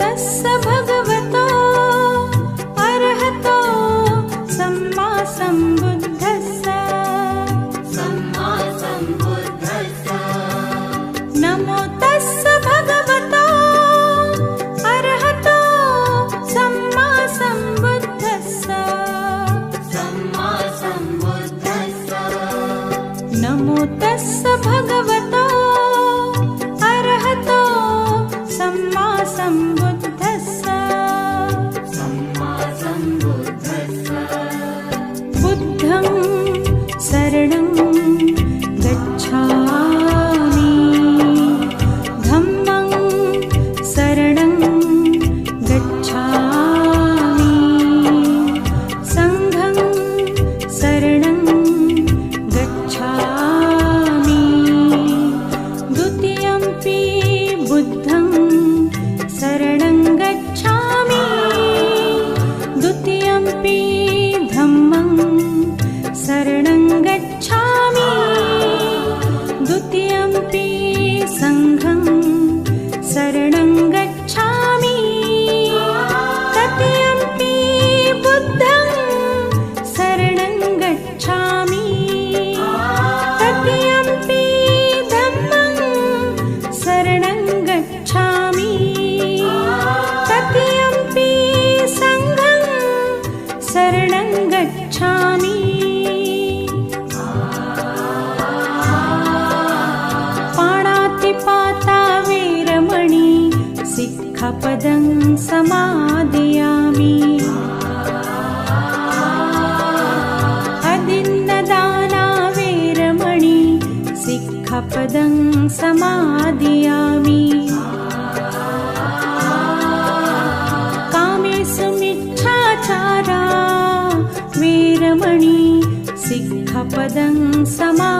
तस्य भगवतो अर्हतो सम्मा सम्बुद्धस्य। सम्मा सम्बुद्धस्य। नमो तस्य भगवतो अर्हतो सम्मा सम्बुद्धस्य। सम्मा सम्बुद्धस्य। नमो तस्य भगवतो सिक्खपदं समादयामि। अदिन्नदाना वीरमणि सिक्खपदं समादयामि। कामेषु मिच्छाचारा वीरमणि सिक्खपदं समा